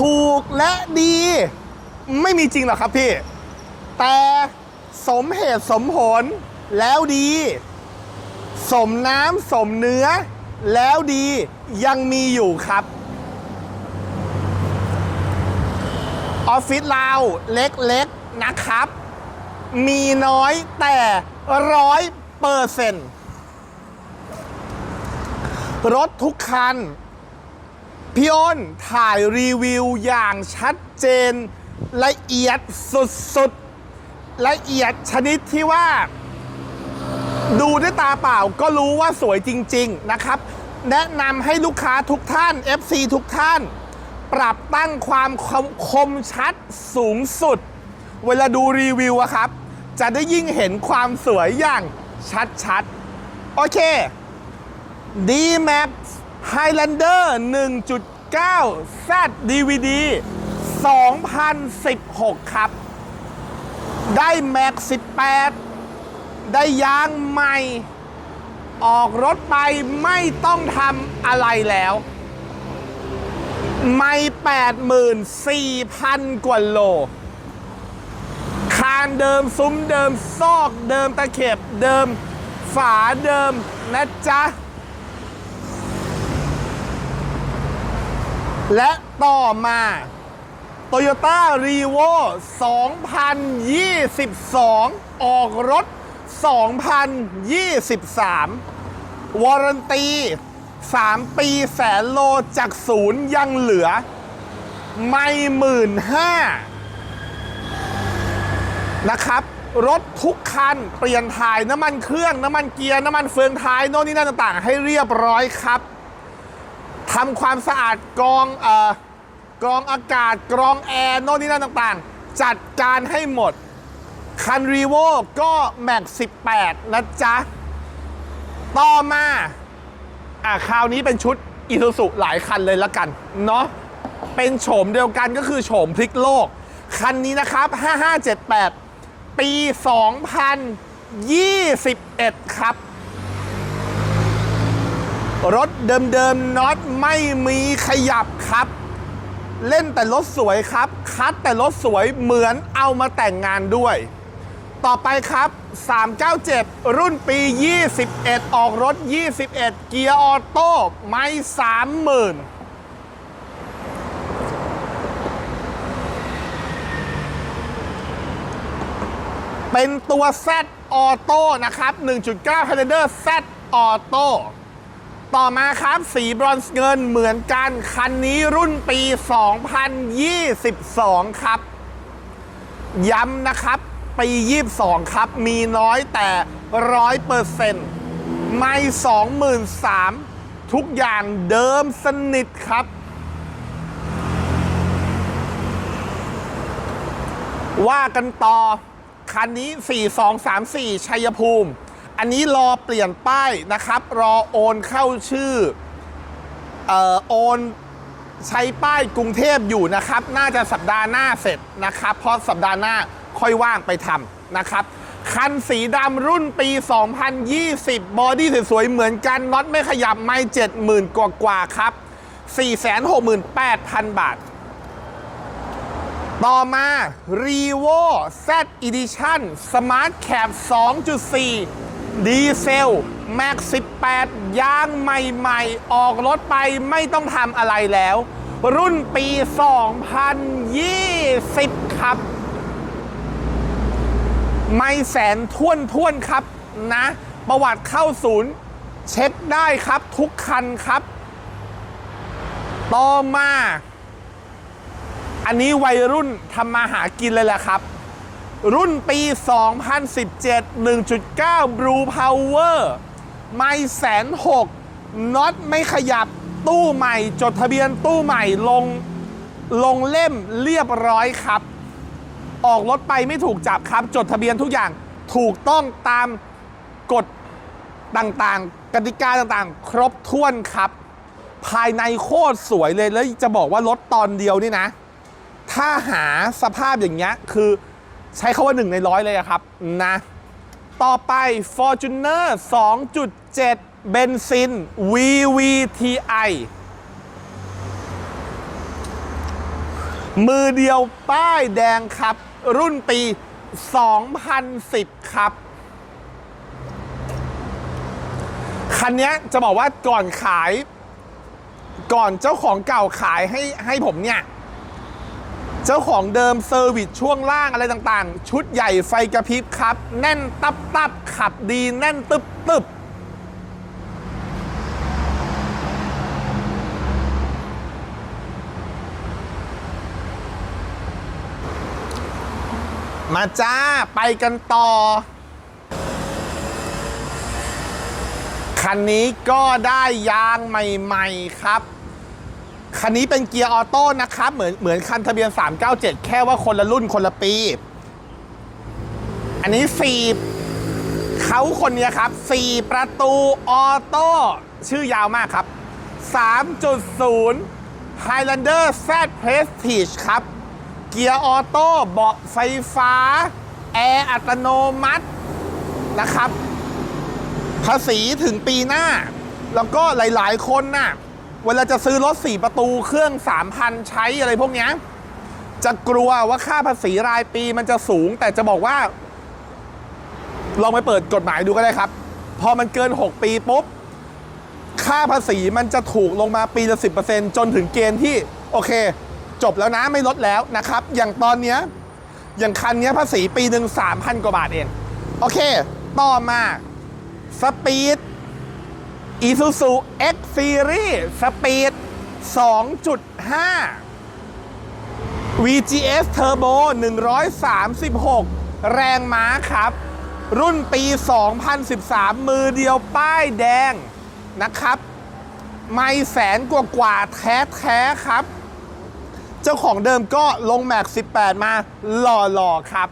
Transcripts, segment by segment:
ถูกและดี ไม่มีจริงหรอกครับพี่ แต่สมเหตุสมผลแล้วดี สมน้ำสมเนื้อ แล้วดียังมีอยู่ครับออฟฟิศเราเล็กๆนะครับ มีน้อยแต่ร้อยเปอร์เซ็นต์รถทุกคัน พี่อ้นถ่ายรีวิวอย่างชัดเจน ละเอียดสุดๆ ละเอียดชนิดที่ว่า ดูด้วยตาเปล่าก็รู้ว่าสวยจริง ๆ นะครับ แนะนำให้ลูกค้าทุกท่าน FC ทุกท่าน ปรับตั้งความคมคมชัดสูงสุด เวลาดูรีวิวอะครับ จะได้ยิ่งเห็นความสวยอย่างชัดๆ โอเค D-Max Highlander 1.9 Z DVD 2016 ครับ ได้ Max 18 ได้ยางใหม่ ออกรถไปไม่ต้องทำอะไรแล้ว ไม่84,000 กว่าโล คานเดิมซุ้มเดิมซอกเดิมตะเข็บเดิมฝาเดิมนะจ๊ะ และต่อมา Toyota r e v o 2022 ออกรถ 2023 วารันตี 3 ปีแสนโลจากศูนย์ยังเหลือ ไม่หมื่นห้านะครับ รถทุกคัน เปลี่ยนถ่ายน้ำมันเครื่อง น้ำมันเกียร์ น้ำมันเฟืองท้าย โน่นนี่นั่นต่างๆ ให้เรียบร้อยครับ ทำความสะอาดกรองเอ่อกรองอากาศกรองแอร์โน่นนี่นั่นต่างๆ จัดการให้หมด คันรีโวก็แม็ก18 นะจ๊ะ ต่อมา อะคราวนี้เป็นชุดอีซูซุหลายคันเลยละกัน เนาะเป็นโฉมเดียวกันก็คือโฉมพลิกโลก คันนี้นะครับ 5578 ปี 2021 ครับ รถเดิมๆน็อตไม่มีขยับครับ เล่นแต่รถสวยครับ คัดแต่รถสวยเหมือนเอามาแต่งงานด้วย ต่อไปครับ 397 รุ่นปี 21 ออกรถ 21 เกียร์ออโต้ไม่30,000เป็นตัว Z ออโต้นะครับ 1.9 Highlander Z ออโต้ ต่อมาครับสีบรอนซ์เงินเหมือนกันคันนี้รุ่นปี 2022 ครับ ย้ำนะครับ ปี 22 ครับ มีน้อยแต่ร้อยเปอร์เซ็นต์ไม่23,000ทุกอย่างเดิมสนิทครับ ว่ากันต่อ คันนี้ 4234 ชัยภูมิ อันนี้รอเปลี่ยนป้ายนะครับ รอโอนเข้าชื่อเอ่อโอนใช้ป้ายกรุงเทพอยู่นะครับ น่าจะสัปดาห์หน้าเสร็จนะครับ เพราะสัปดาห์หน้าค่อยว่างไปทำนะครับ คันสีดำรุ่นปี 2020 บอดี้สวยๆ เหมือนกันน็อตไม่ขยับไม่70,000 กว่ากว่าครับ 468,000 บาท ต่อมา r e v o Z Edition Smart Cap 2.4 ดีเซล Max 18 ยางใหม่ๆ ออกรถไปไม่ต้องทำอะไรแล้ว รุ่นปี 2020 ครับ ไม่แสนท่วนท่วนครับนะ ประวัติเข้าศูนย์ เช็คได้ครับทุกคันครับ ต่อมา อันนี้วัยรุ่นทำมาหากินเลยแหละครับ รุ่นปี 2017 1.9 Blue Power ไม่แสนหกน็อตไม่ขยับตู้ใหม่ จดทะเบียนตู้ใหม่ลงลงเล่มเรียบร้อยครับ ออกรถไปไม่ถูกจับครับ จดทะเบียนทุกอย่างถูกต้องตามกฎต่างๆ กติกาต่างๆ ครบถ้วนครับ ภายในโคตรสวยเลยแล้วจะบอกว่ารถตอนเดียวนี่นะ ถ้าหาสภาพอย่างเงี้ยคือ ใช้คาว่าหนึ่งในร้อยเลยครับนะ ต่อไป Fortuner 2.7 เบนซิน VVTi มือเดียวป้ายแดงครับ รุ่นปี 2010 ครับ คันนี้จะบอกว่าก่อนขาย ก่อนเจ้าของเก่าขายให้ให้ผมเนี่ย เจ้าของเดิมเซอร์วิสช่วงล่างอะไรต่างๆ ชุดใหญ่ไฟกระพริบครับ แน่นตับตับขับดีแน่นตึบตึบมาจ้า ไปกันต่อ คันนี้ก็ได้ยางใหม่ ๆ ครับ คันนี้เป็นเกียร์ออโต้นะครับเหมือนเหมือนคันทะเบียน 397 แค่ว่าคนละรุ่นคนละปี อันนี้สี่เขาคนนี้ครับ4ประตูออโต้ชื่อยาวมากครับ 3.0 Highlander Z Prestige ครับ เกียร์ออโต้เบาะไฟฟ้า แอร์อัตโนมัตินะครับ ภาษีถึงปีหน้า แล้วก็หลาย ๆ คนน่ะ เวลาจะซื้อรถ 4 ประตูเครื่อง 3,000 ใช้อะไรพวกนี้จะกลัวว่าค่าภาษีรายปีมันจะสูง แต่จะบอกว่า ลองไปเปิดกฎหมายดูก็ได้ครับ พอมันเกิน 6 ปีปุ๊บ ค่าภาษีมันจะถูกลงมาปีละ 10%จนถึงเกณฑ์ที่ โอเค จบแล้วนะไม่ลดแล้วนะครับ อย่างตอนเนี้ยอย่างคันนี้ภาษีปีหนึ่ง3,000 กว่าบาทเอง โอเค ต่อมาสปีด Isuzu X Series สปีด2.5 VGS Turbo 136 แรงม้าครับ รุ่นปี 2013 มือเดียวป้ายแดงนะครับ ไม่แสนกว่ากว่าๆแท้แท้ๆครับ เจ้าของเดิมก็ลงแม็ก 18 มาหล่อๆครับ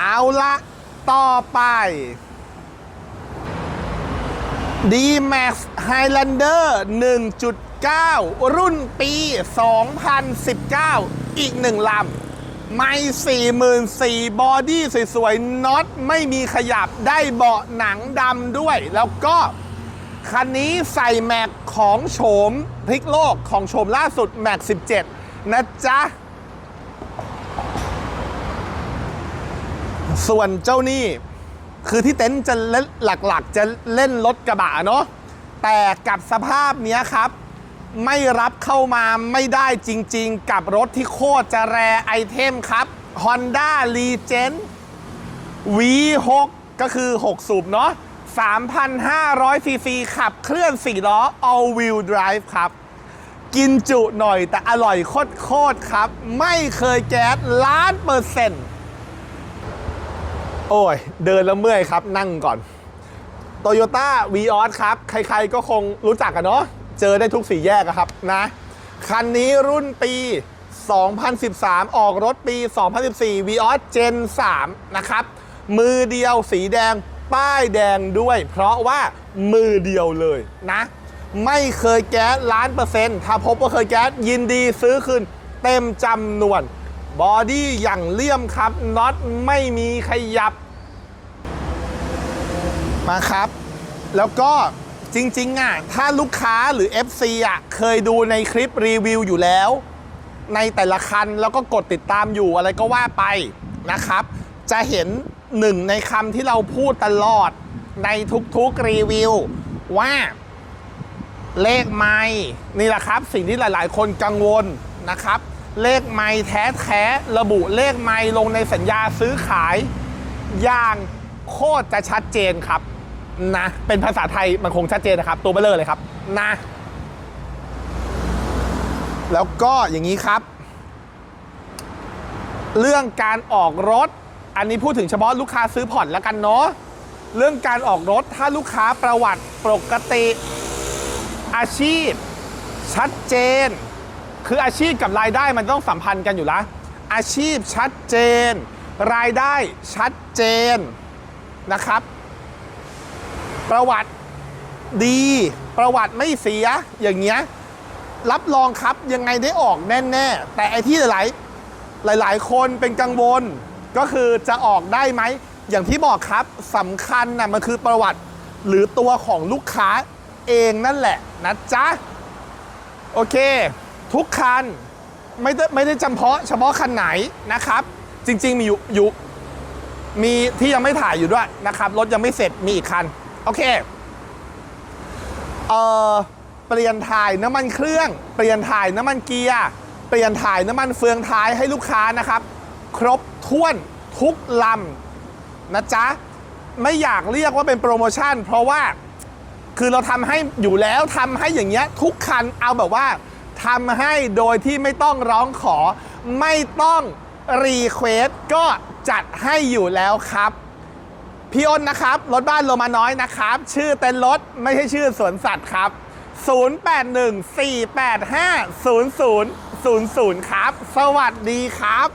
เอาละต่อไป D-Max Highlander 1.9 รุ่นปี 2019 อีกหนึ่งลำ ไม่44บอดี้สวยๆน็อตไม่มีขยับได้เบาะหนังดำด้วย แล้วก็ คันนี้ใส่แม็กของโฉมพลิกโลกของโฉมล่าสุดแม็ก 17 นะจ๊ะ ส่วนเจ้านี่ คือที่เต็นท์จะเล่นหลักๆ จะเล่นรถกระบะเนาะแต่กับสภาพเนี้ยครับ ไม่รับเข้ามาไม่ได้จริงๆ กับรถที่โคตรจะแรไอเทมครับ Honda Legend V6 ก็คือ 6 สูบเนาะ3,500ซีซีขับเคลื่อน4ล้อ all wheel drive ครับ กินจุหน่อยแต่อร่อยโคตรๆครับ ไม่เคยแก๊สล้านเปอร์เซ็นต์ โอ้ย เดินแล้วเมื่อยครับ นั่งก่อนโตโยต้าวีออสครับ ใครๆก็คงรู้จักกันเนาะ เจอได้ทุกสี่แยกครับนะ คันนี้รุ่นปี 2013 ออกรถปี 2014 v ีออส Gen 3นะครับ มือเดียวสีแดง ป้ายแดงด้วย เพราะว่ามือเดียวเลยนะ ไม่เคยแก๊สล้านเปอร์เซ็นต์ ถ้าพบว่าเคยแก๊สยินดีซื้อคืนเต็มจำนวน บอดี้อย่างเลี่ยมครับน็อตไม่มีขยับ มาครับ แล้วก็จริงๆอะถ้าลูกค้าหรือ FC อะเคยดูในคลิปรีวิวอยู่แล้ว ในแต่ละคันแล้วก็กดติดตามอยู่อะไรก็ว่าไปนะครับ จะเห็นหนึ่งในคำที่เราพูดตลอดในทุกๆรีวิว ว่าเลขไม่นี่แหละครับ สิ่งที่หลาย ๆ คนกังวลนะครับ เลขไม่แท้แท้ๆระบุเลขไม่ลงในสัญญาซื้อขาย อย่างโคตรจะชัดเจนครับนะ เป็นภาษาไทยมันคงชัดเจนนะครับ ตัวเบลเลอร์เลยครับนะ แล้วก็อย่างนี้ครับ เรื่องการออกรถ อันนี้พูดถึงเฉพาะลูกค้าซื้อผ่อนแล้วกันเนาะเรื่องการออกรถถ้าลูกค้าประวัติปกติ อาชีพ ชัดเจน คืออาชีพกับรายได้มันต้องสัมพันธ์กันอยู่ล้วอาชีพชัดเจน รายได้ชัดเจนนะครับ ประวัติดีประวัติไม่เสียอย่างเงี้ยรับรองครับยังไงได้ออกแน่ๆ แต่ไอที่หลายๆ หลาย ๆ คนเป็นกังวล ก็คือจะออกได้ไหม อย่างที่บอกครับสำคัญนะมันคือประวัติหรือตัวของลูกค้าเองนั่นแหละนะจ๊ะ โอเค ทุกคันไม่ได้ไม่ได้จำเพาะเฉพาะคันไหนนะครับ จริง ๆ มีอยู่อยู่มีที่ยังไม่ถ่ายอยู่ด้วยนะครับรถยังไม่เสร็จมีอีกคัน โอเคเอ่อเปลี่ยนถ่ายน้ำมันเครื่องเปลี่ยนถ่ายน้ำมันเกียร์เปลี่ยนถ่ายน้ำมันเฟืองท้ายให้ลูกค้านะครับ ครบถ้วนทุกลำนะจ๊ะไม่อยากเรียกว่าเป็นโปรโมชั่น เพราะว่าคือเราทำให้อยู่แล้วทำให้อย่างเงี้ยทุกคันเอาแบบว่า ทำให้โดยที่ไม่ต้องร้องขอ ไม่ต้องรีเควสก็จัดให้อยู่แล้วครับพี่อ้นนะครับ รถบ้านโลมาน้อยนะครับ ชื่อเต็นท์รถไม่ใช่ชื่อสวนสัตว์ครับ 0814850000 ครับ สวัสดีครับ